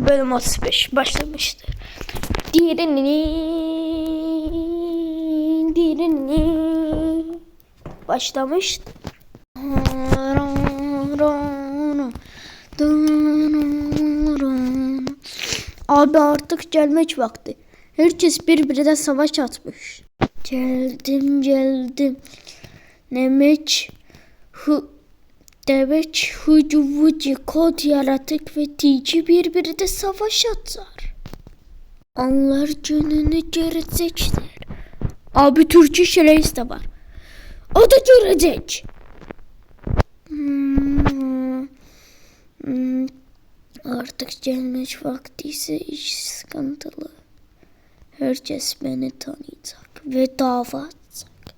Bölüm 35 başlamıştır. Dirini, dirini başlamıştı. Abi artık gelmek vakti. Herkes birbirine savaş atmış. Geldim geldim. Nemeç hu deveç vucu kod yaratık ve tici birbirine savaş atar. Onlar gününü görecekler. Abi Türkçe şerefs de var. O da görecek. Hmm. Hmm. Artık gelmiş vakti ise iş sıkıntılı. Herkes beni tanıyacak ve dava atacak.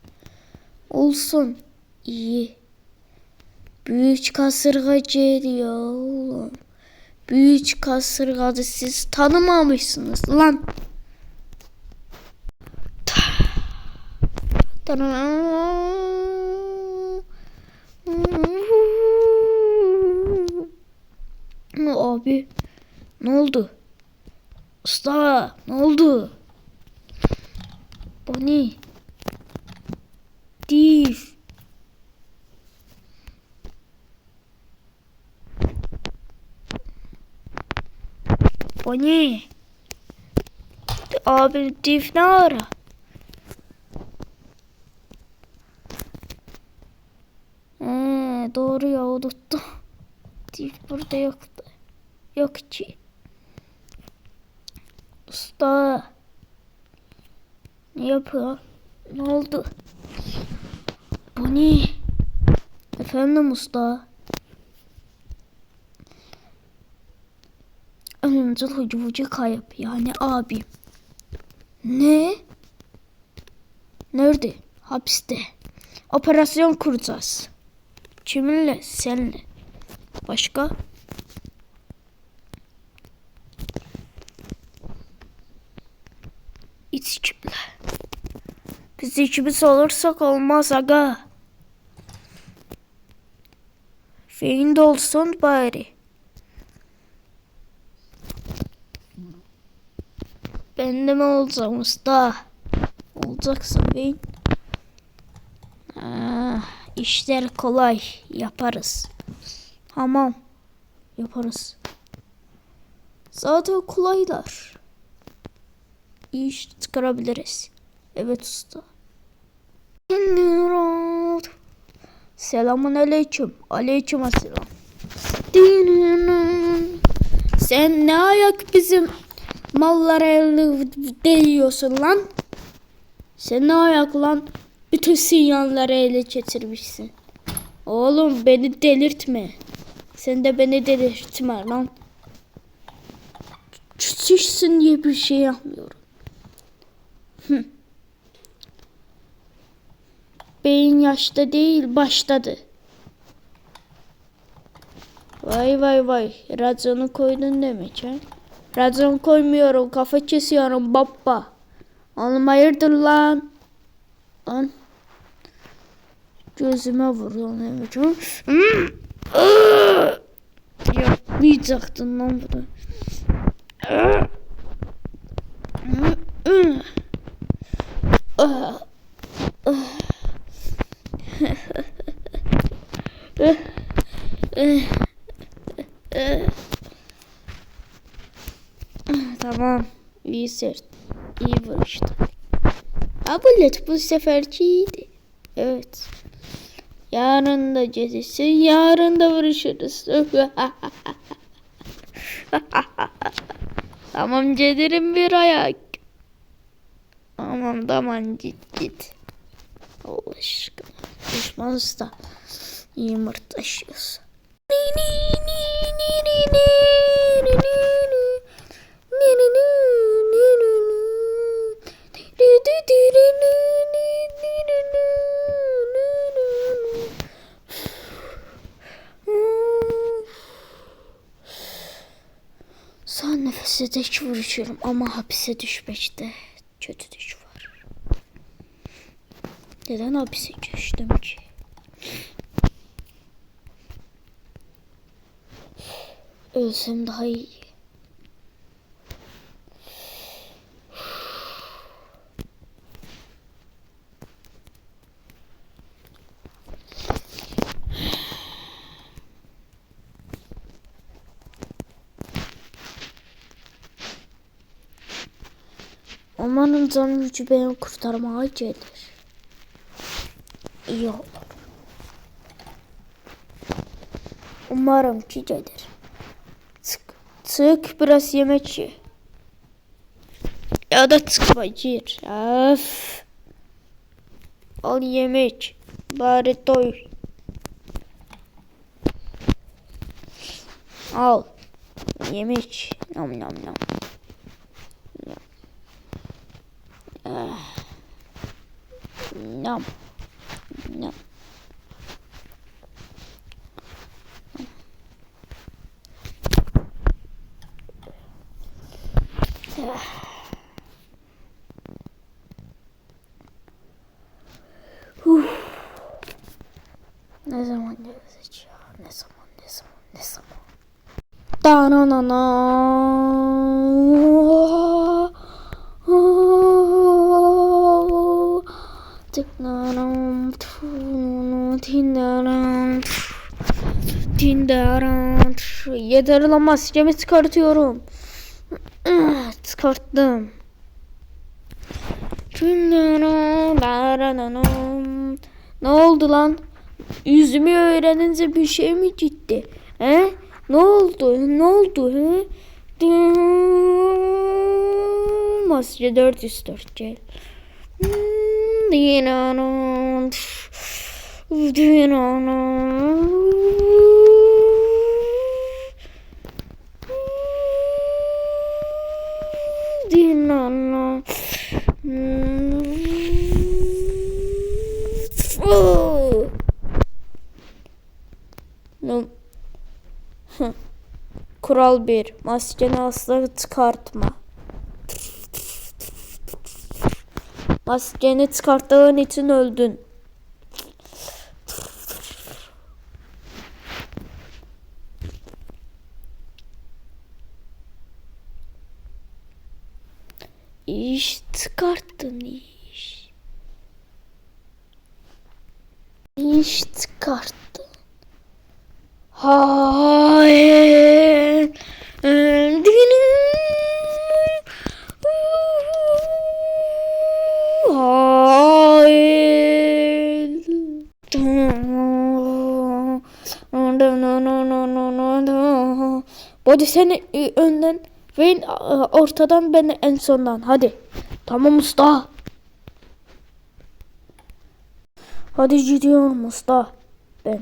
Olsun iyi. Büyük kasırga geliyor oğlum. Büyük kasırgada siz tanımamışsınız lan. Abi ne oldu? Usta ne oldu? Bonnie. Div. Bonnie. Abi Div ne ara? Ee, doğru ya unuttum. Div burada yoktu. Yok ki. Usta. Ne yapıyor? Ne oldu? Bonnie. Efendim usta. Ölümcül hucubucu kayıp. Yani abim. Ne? Nerede? Hapiste. Operasyon kuracağız. Kiminle? Seninle. Başka? İç kimle? Biz ikimiz olursak olmaz aga. Feyin de olsun bari. Mi olacağım usta? Olacaksın beyin. Ah, işler kolay. Yaparız. Tamam. Yaparız. Zaten kolaylar. İyi iş çıkarabiliriz. Evet usta. Selamun aleyküm. Aleyküm selam. Sen ne ayak bizim mallara el değiyorsun lan? Sen ne ayak lan? Bütün sinyalları ele geçirmişsin. Oğlum beni delirtme. Sen de beni delirtme lan. Küçüksün diye bir şey yapmıyorum. Beyin yaşta değil başladı. Vay vay vay. Raconu koydun demek ha? Racon koymuyorum. Kafa kesiyorum baba. Oğlum hayırdır lan? Lan. Gözüme vuruyor ne biçim? Yapmayacaktın lan bunu. Tamam. İyi sert. İyi vuruştu. Abulet bu seferki iyiydi. Evet. Yarın da cezisi, yarın da vuruşuruz. tamam cedirim bir ayak. Tamam tamam git git. Allah aşkına. Düşman usta. Yumurtaşıyorsun. Son nefese dek vuruşuyorum ama hapise düşmekte kötü düş var. Neden hapise düştüm ki? Ölsem daha iyi. Canım gücü beni kurtarmaya gelir. İyi olur. Umarım ki gelir. Çık, çık biraz yemek ye. Ya da çıkma gir. Öf. Al yemek. Bari doy. Al. Yemek. Nam nam nam. Ah. Nam. Nam. Ne zaman gelecek ya? Ne zaman, ne zaman, ne zaman? Da-na-na-na. Tık-na-nam, tu-nu-nu, tin-na-nam, tin-da-ram, tu. Yeter lan maskemi çıkartıyorum. Çıkarttım. Ne oldu lan? Yüzümü öğrenince bir şey mi gitti? He? Ne oldu? Ne oldu? He? Masya 404 gel. Dinanam. Dinanam. Dinanam. Oh. No. Kural 1. Maskeni asla çıkartma. Maskeni çıkarttığın için öldün. İş çıkarttın iş. İş çıkarttın. Hayır. Body seni e, önden ve ortadan ben en sondan. Hadi. Tamam usta. Hadi gidiyorum usta. Ben.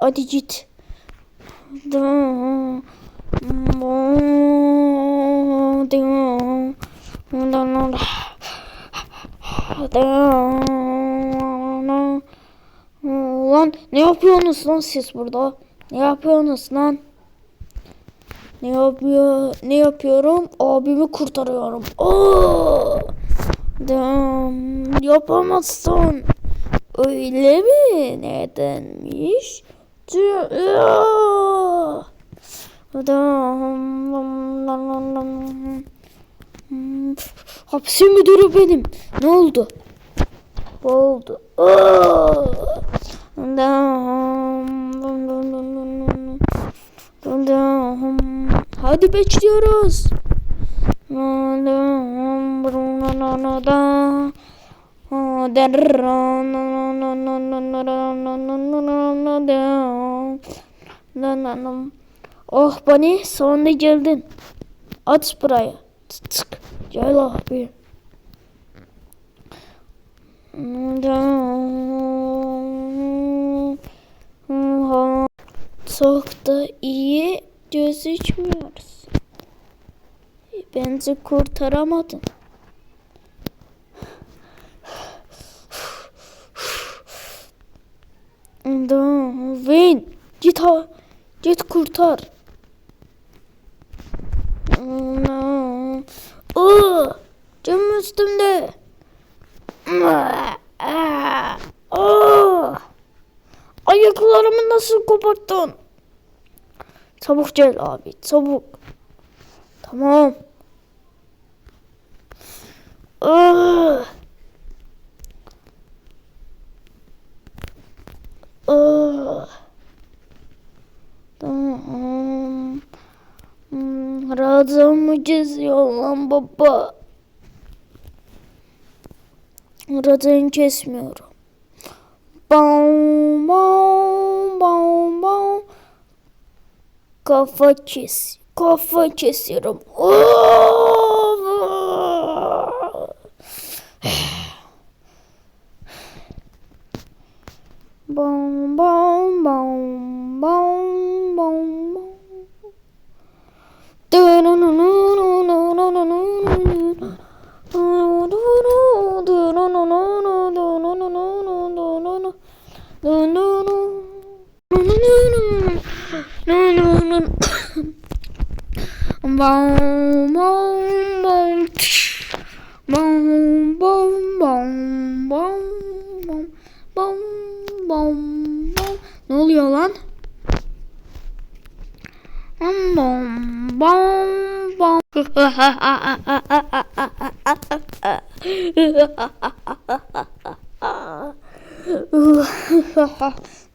Hadi git. Lan ne yapıyorsunuz lan siz burada? Ne yapıyorsunuz lan? Ne yapıyor? Ne yapıyorum? Abimi kurtarıyorum. Oo! Dam, yapamazsın. Öyle mi? Nedenmiş? Hapsi müdürü benim. Ne oldu? Ne oldu? Hadi bekliyoruz. Oh Bunny sonunda geldin. At buraya. Tık. Gel abi. Çok da iyi gözükmüyoruz. Bence kurtaramadın. Wayne git ha git kurtar. Oo, canım üstümde. Ayaklarımı nasıl koparttın? Çabuk gel abi çabuk. Tamam. Aa. Tamam. Hmm, Radyomu geziyor lan baba. Radyoyu kesmiyorum. Bam bam bam bam. Kafa kes. Kafa kesiyorum. Bam Bam bam bam.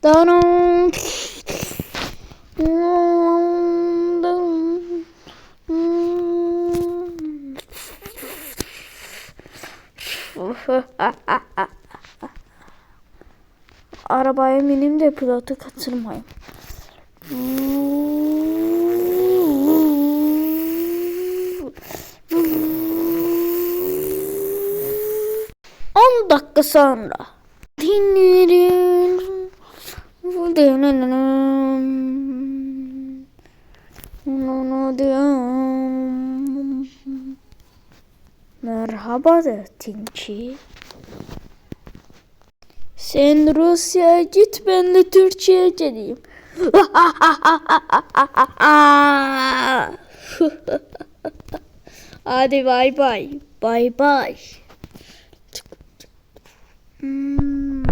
Donald. Arabaya minim de pilotu kaçırmayın. 10 dakika sonra. Dinlerim. Merhaba de Tinci. Sen Rusya'ya git ben de Türkçe'ye geleyim. Hadi bay bay. Bay bay. Hmm.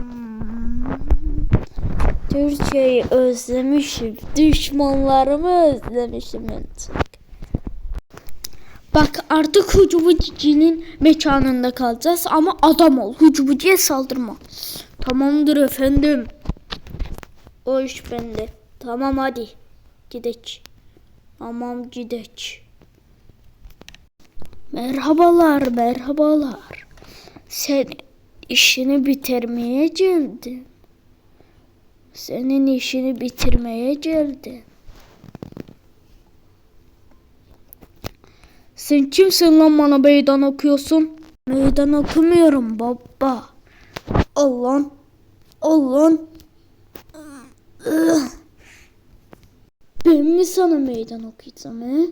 Türkiye'yi özlemişim. Düşmanlarımı özlemişim artık. Bak artık Hucubuci'nin mekanında kalacağız ama adam ol. Hucubuci'ye saldırma. Tamamdır efendim. O iş bende. Tamam hadi. Gidek. Tamam gidek. Merhabalar, merhabalar. Sen işini bitirmeye geldin. Senin işini bitirmeye geldin. Sen kimsin lan bana meydan okuyorsun? Meydan okumuyorum baba. Allah'ın. Allah'ın. Ben mi sana meydan okuyacağım he?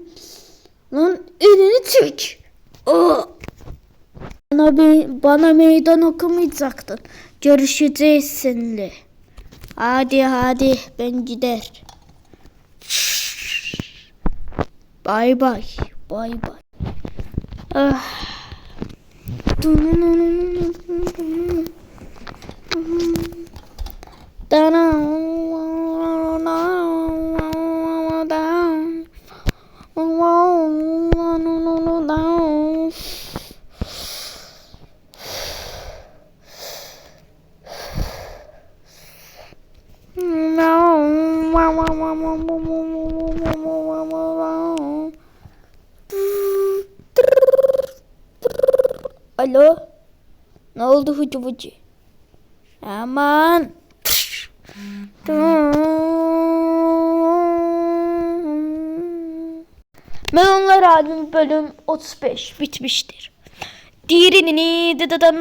Lan elini çek. Oh. Bana, bana meydan okumayacaktın. Görüşeceğiz seninle. Hadi hadi ben gider. Bay bay. Bay bay. Ah. Alo. Ne oldu Hıcı Bıcı? Aman. Melonlar albüm bölüm 35 bitmiştir. Diğerini dı dı dı